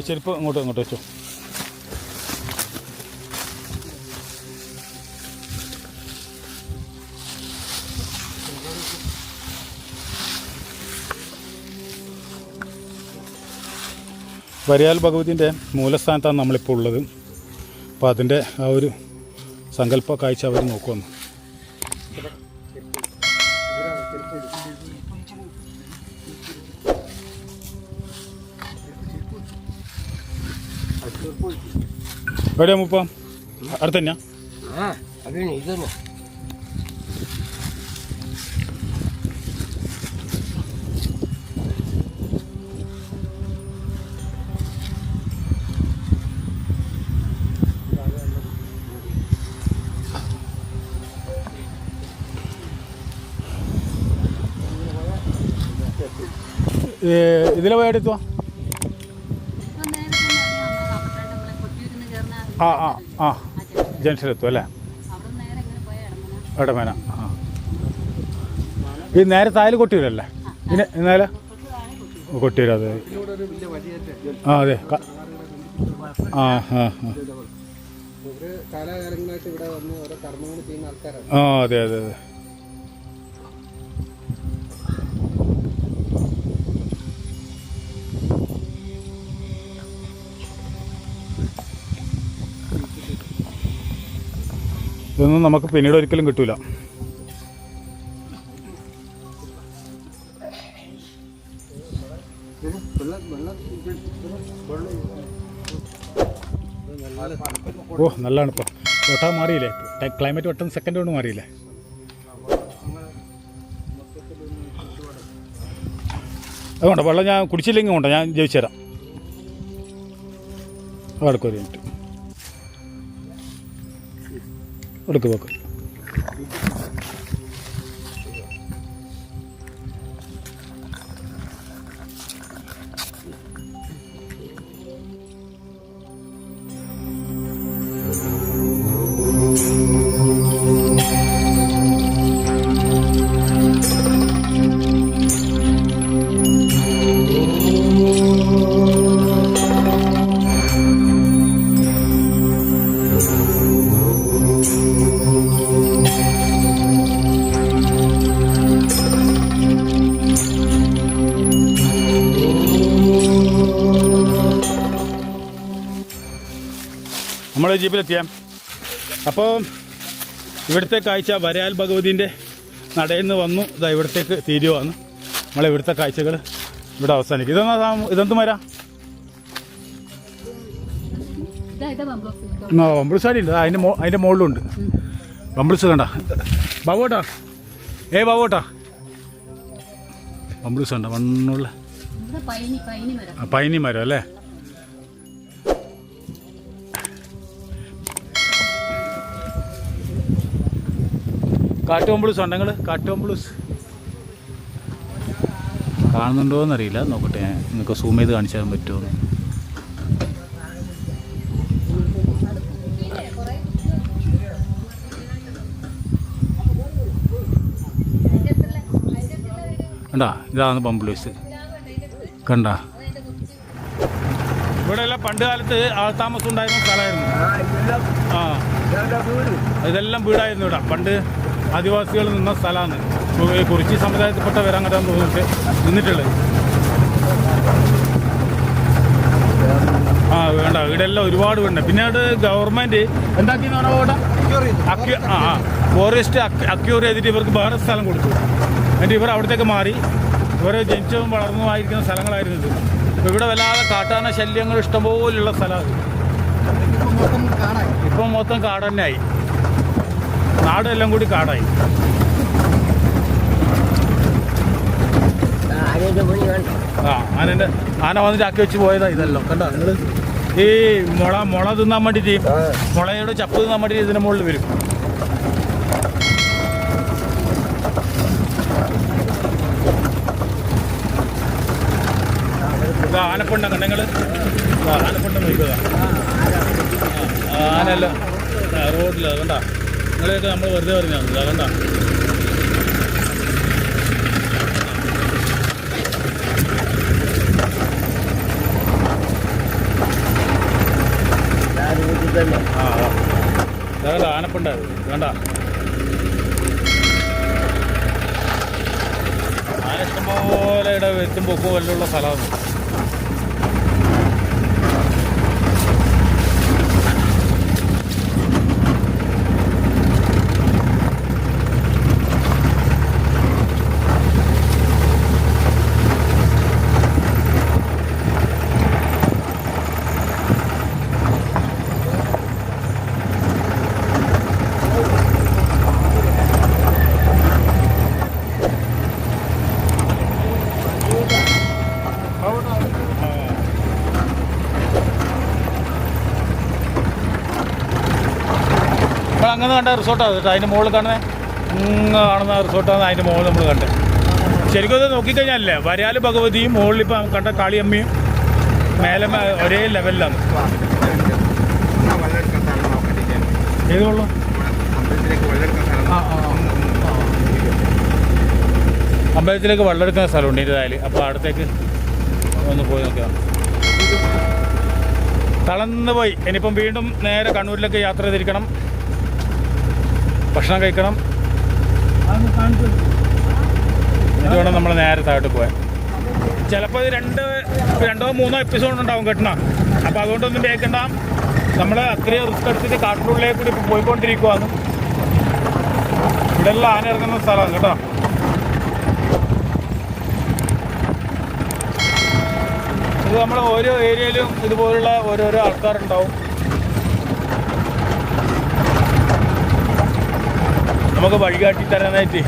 ചെരുപ്പ് ഇങ്ങോട്ട് അങ്ങോട്ട് വെച്ചോ. വരിയാൽ ഭഗവതിന്റെ മൂലസ്ഥാനത്താണ് നമ്മളിപ്പോൾ ഉള്ളത്. അപ്പോൾ അതിന്റെ ആ ഒരു സങ്കല്പ കാഴ്ച അവർ നോക്കുമെന്ന് എവിടെയാ മുപ്പ. അടുത്ത് തന്നെയാ ഇതിലെ പോയി എടുത്തുവാ ആ ആ ആ. ജംഗ്ഷനിലെത്തും അല്ലേ? എടമേന. ആ. ഈ നേരെ താൽ കൊട്ടിയൂരല്ലേ? ഇനി നേരെ? കൊട്ടിയൂർ അതെ. ആ അതെ. ആ ആ ആ അതെ അതെ അതെ. ഇതൊന്നും നമുക്ക് പിന്നീട് ഒരിക്കലും കിട്ടൂല. ഓ നല്ലതാണ് ഇപ്പോൾ ഒട്ടാ മാറിയില്ലേ? ക്ലൈമറ്റ് ഒട്ടും സെക്കൻഡ് കൊണ്ട് മാറിയില്ലേ? അതുകൊണ്ട് വെള്ളം ഞാൻ കുടിച്ചില്ലെങ്കിൽ കൊണ്ടോ ഞാൻ ജയിച്ചു തരാം. എടുക്കും ഒരു മിനിറ്റ് എടുക്ക് നമ്മൾ ജീപ്പിലെത്തിയാം. അപ്പോൾ ഇവിടുത്തെ കാഴ്ച വരയാൽ ഭഗവതിന്റെ നടയിൽ നിന്ന് വന്നു. ഇതാ ഇവിടത്തേക്ക് തീരുവാണ് നമ്മളെ ഇവിടുത്തെ കാഴ്ചകൾ ഇവിടെ അവസാനിക്കും. ഇതെന്നാ ഇതെന്ത് മരാ ബംബിൾസ് അടി ഉണ്ട് ആ, അതിന്റെ മോ അതിന്റെ മുകളിലുണ്ട്. ബംബിൾസ് കണ്ട. ബാബോട്ടാ. ഏ ബാബോട്ടാ. ബംബിൾസ് കണ്ട മണ്ണുള്ള പൈനി മരം അല്ലേ? കാട്ടുകൊമ്പിളൂസ് ഉണ്ട് നിങ്ങൾ കാട്ടുകൊമ്പിളൂസ് കാണുന്നുണ്ടോ എന്നറിയില്ല നോക്കട്ടെ നിങ്ങൾക്ക് സൂം ചെയ്ത് കാണിച്ചു തരാൻ പറ്റുമോ. കണ്ടാ ഇതാണ് പമ്പ്ലൂസ്. കണ്ട. ഇവിടെ എല്ലാം പണ്ട് കാലത്ത് ആൾത്താമസം ഉണ്ടായിരുന്ന സ്ഥലമായിരുന്നു. ആ. ഇതെല്ലാം വീടായിരുന്നു ഇവിടെ പണ്ട്. ആദിവാസികൾ നിന്ന സ്ഥലമാണ്. കുറിച്ചി സമുദായത്തിൽപ്പെട്ട വരാങ്ങട്ടാന്ന് തോന്നിട്ട് നിന്നിട്ടുള്ളത്. ആ വേണ്ട. ഇവിടെ എല്ലാം ഒരുപാട് വേണ്ട. പിന്നെ അത് ഗവൺമെന്റ് എന്താക്കിയെന്ന് ആ ഫോറസ്റ്റ് അക്യൂർ ചെയ്തിട്ട് ഇവർക്ക് വേറെ സ്ഥലം കൊടുത്തു. എന്നിട്ട് ഇവർ അവിടത്തേക്ക് മാറി. ഇവരെ ജനിച്ചതും വളർന്നതുമായിരിക്കുന്ന സ്ഥലങ്ങളായിരുന്നു ഇത്. അപ്പോൾ ഇവിടെ വല്ലാതെ കാട്ടാന ശല്യങ്ങൾ ഇഷ്ടംപോലുള്ള സ്ഥലമാണ് ഇപ്പം മൊത്തം കാട് തന്നെ ആയി നാടെല്ലാം കൂടി കാടായി. ആ ആനന്റെ ആന വന്നിട്ട് ആക്കി വെച്ച് പോയതാ ഇതെല്ലാം കണ്ടോ? നിങ്ങൾ ഈ മുള മുള തിന്നാൻ വേണ്ടിയിട്ട് മുളയുടെ ചപ്പ് തിന്നാൻ വേണ്ടിയിട്ട് ഇതിന്റെ മുകളിൽ വരും. ആനപ്പുണ്ട ആനപ്പണ്ടം ആനപ്പുണ്ടെന്ന് നിങ്ങൾ ആനപ്പണ്ടം നോക്കുക ആനല്ല. റോഡിൽ കണ്ട? നിങ്ങളെയൊക്കെ നമ്മൾ വെറുതെ പറഞ്ഞാണ് കണ്ട. കണ്ട ആനപ്പുണ്ടായിരുന്നു. വേണ്ട ആന ഇഷ്ടംപോലെ ഇവിടെ എത്തുമ്പോക്കും വല്ലതുള്ള സ്ഥലമാണ്. അങ്ങനെ കണ്ട റിസോർട്ടാണ് കേട്ടോ. അതിന്റെ മുകളിൽ കാണുന്നത് അങ്ങ് കാണുന്ന റിസോർട്ടാണ് അതിന്റെ മുകളിൽ നമ്മൾ കണ്ടത് ശരിക്കും അത് നോക്കിക്കഴിഞ്ഞാലേ വരാൽ ഭഗവതിയും മുകളിൽ ഇപ്പം കണ്ട കാളിയമ്മയും മേലെ ഒരേ ലെവലിലാണ് വെള്ളമെടുക്കാൻ സ്ഥലം നോക്കണ്ടിരിക്കാൻ ഏത് കൊള്ളും അമ്പലത്തിലേക്ക് വെള്ളമെടുക്കാൻ സ്ഥലം ആ, ആ. അമ്പലത്തിലേക്ക് വെള്ളം എടുക്കുന്ന സ്ഥലമുണ്ട് ഇതിൽ അപ്പോൾ അടുത്തേക്ക് ഒന്ന് പോയി നോക്കാം തളർന്ന് പോയി. ഇനിയിപ്പം വീണ്ടും നേരെ കണ്ണൂരിലേക്ക് യാത്ര തിരിക്കണം ഭക്ഷണം കഴിക്കണം. ഇത് വേണം നമ്മൾ നേരെ താഴോട്ട് പോകാൻ ചിലപ്പോൾ ഇത് രണ്ട് രണ്ടോ മൂന്നോ എപ്പിസോഡ് ഉണ്ടാവും കേട്ടണ. അപ്പോൾ അതുകൊണ്ടൊന്നും കേൾക്കണ്ട നമ്മൾ അത്രയും റിസ്ക് എടുത്തിട്ട് കാട്ടിനുള്ളിലേക്ക് കൂടി ഇപ്പോൾ ഇവിടെ എല്ലാം ആന ഇറങ്ങുന്ന സ്ഥലമാണ് കേട്ടോ. ഇത് നമ്മൾ ഓരോ ഏരിയയിലും ഇതുപോലുള്ള ഓരോരോ ആൾക്കാരുണ്ടാവും. നമുക്ക് വഴികാട്ടി തരാനായിട്ട്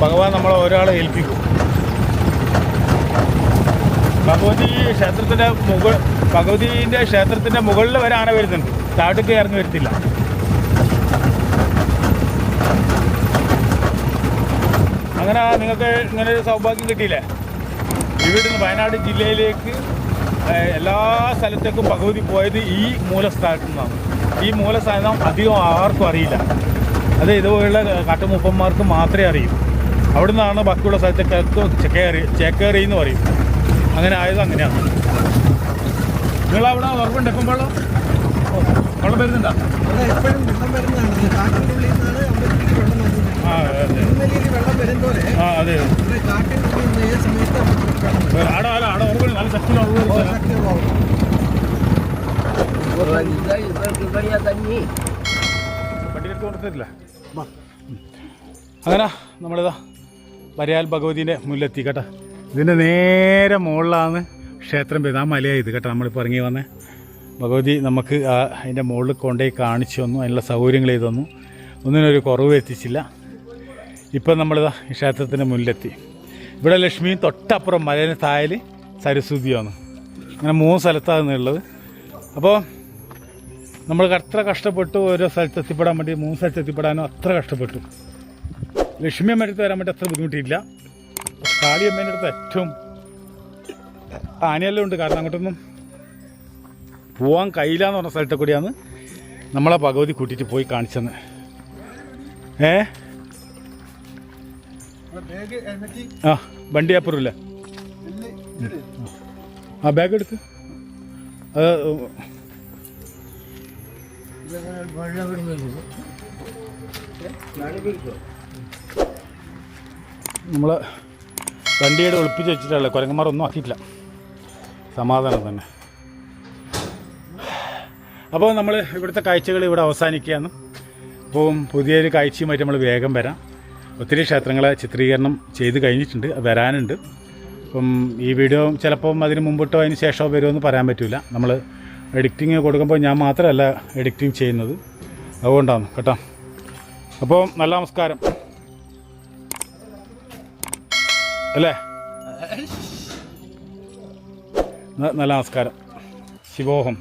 ഭഗവാൻ നമ്മളെ ഒരാളെ ഏൽപ്പിക്കും. ഭഗവതി ക്ഷേത്രത്തിന്റെ മുകൾ ഭഗവതിന്റെ ക്ഷേത്രത്തിന്റെ മുകളിൽ വരെ ആന വരുന്നുണ്ട്. താഴത്തേക്ക് ഇറങ്ങി വരത്തില്ല. അങ്ങനെ നിങ്ങൾക്ക് ഇങ്ങനെ ഒരു സൗഭാഗ്യം കിട്ടിയില്ലേ? ഇവിടുന്ന് വയനാട് ജില്ലയിലേക്ക് എല്ലാ സ്ഥലത്തേക്കും ഭഗവതി പോയത് ഈ മൂലസ്ഥാനത്തു നിന്നാണ്. ഈ മൂലസ്ഥാനം അധികം ആർക്കും അറിയില്ല. അത് ഇതുപോലുള്ള കാട്ടുമുപ്പന്മാർക്ക് മാത്രമേ അറിയൂ. അവിടെ നിന്നാണ് ബാക്കിയുള്ള സ്ഥലത്തേക്ക് ചേക്കേറി ചേക്കേറി എന്ന് പറയും. അങ്ങനെ ആയത് അങ്ങനെയാണ്. നിങ്ങളവിടെ ഉറപ്പുണ്ട് എപ്പം വെള്ളം വരുന്നുണ്ടോ? ആ അതെ ആടെ ആടെ ആടെ ഉറപ്പുണ്ട് നല്ല ശക്തിയുള്ള സ്ഥലം ശക്തിയുള്ളതാണ്. വണ്ടി കൊടുത്തിട്ടില്ല അങ്ങനെ നമ്മളിതാ വരയാൽ ഭഗവതിന്റെ മുല്ലെത്തി കേട്ടോ. ഇതിന്റെ നേരെ മുകളിലാണ് ക്ഷേത്രം വരുന്നത് ആ മലയായത് കേട്ടോ നമ്മളിപ്പോൾ ഇറങ്ങി വന്നേ. ഭഗവതി നമുക്ക് അതിന്റെ മുകളിൽ കൊണ്ടുപോയി കാണിച്ചു തന്നു. അതിനുള്ള സൗകര്യങ്ങൾ ചെയ്തു തന്നു. ഒന്നിനൊരു കുറവ് എത്തിച്ചില്ല ഇപ്പം നമ്മളിതാ ഈ ക്ഷേത്രത്തിന്റെ മുന്നിലെത്തി. ഇവിടെ ലക്ഷ്മി തൊട്ടപ്പുറം മലേന് തായൽ സരസ്വതിയാണ്. അങ്ങനെ മൂന്ന് സ്ഥലത്താണ് ഉള്ളത്. അപ്പോൾ നമ്മൾ അത്ര കഷ്ടപ്പെട്ടു ഓരോ സ്ഥലത്ത് എത്തിപ്പെടാൻ വേണ്ടി മൂന്ന് സ്ഥലത്ത് എത്തിപ്പെടാനും അത്ര കഷ്ടപ്പെട്ടു. ലക്ഷ്മി അമ്മയുടെ അടുത്ത് വരാൻ വേണ്ടി അത്ര ബുദ്ധിമുട്ടില്ല കാളി അമ്മേന്റെ അടുത്ത് ഏറ്റവും ആനയെല്ലാം ഉണ്ട്. കാരണം അങ്ങോട്ടൊന്നും പോവാൻ കഴിയില്ല എന്ന് പറഞ്ഞ സ്ഥലത്തെ കൂടിയാണ് നമ്മളെ ഭഗവതി കൂട്ടിയിട്ട് പോയി കാണിച്ചെന്ന്. ഏ? ആ വണ്ടി അപ്പുറമില്ല. ആ ബാഗ് എടുക്ക്. അത് നമ്മൾ വണ്ടിയുടെ ഒളിപ്പിച്ച് വെച്ചിട്ടല്ലേ? കുരങ്ങന്മാർ ഒന്നും ആക്കിയിട്ടില്ല. സമാധാനം തന്നെ. അപ്പോൾ നമ്മൾ ഇവിടുത്തെ കാഴ്ചകൾ ഇവിടെ അവസാനിക്കുകയാണ്. അപ്പോൾ പുതിയൊരു കാഴ്ചയുമായിട്ട് നമ്മൾ വേഗം വരാം. ഒത്തിരി ക്ഷേത്രങ്ങളെ ചിത്രീകരണം ചെയ്ത് കഴിഞ്ഞിട്ടുണ്ട്. വരാനുണ്ട്. അപ്പം ഈ വീഡിയോ ചിലപ്പം അതിന് മുമ്പിട്ടോ അതിന് ശേഷമോ വരുമെന്ന് പറയാൻ പറ്റില്ല നമ്മൾ എഡിറ്റിങ് കൊടുക്കുമ്പോൾ ഞാൻ മാത്രമല്ല എഡിറ്റിങ് ചെയ്യുന്നത്. അതുകൊണ്ടാണ് കേട്ടോ. അപ്പോൾ നല്ല നമസ്കാരം. അല്ലേ? നല്ല നമസ്കാരം. ശിവോഹം.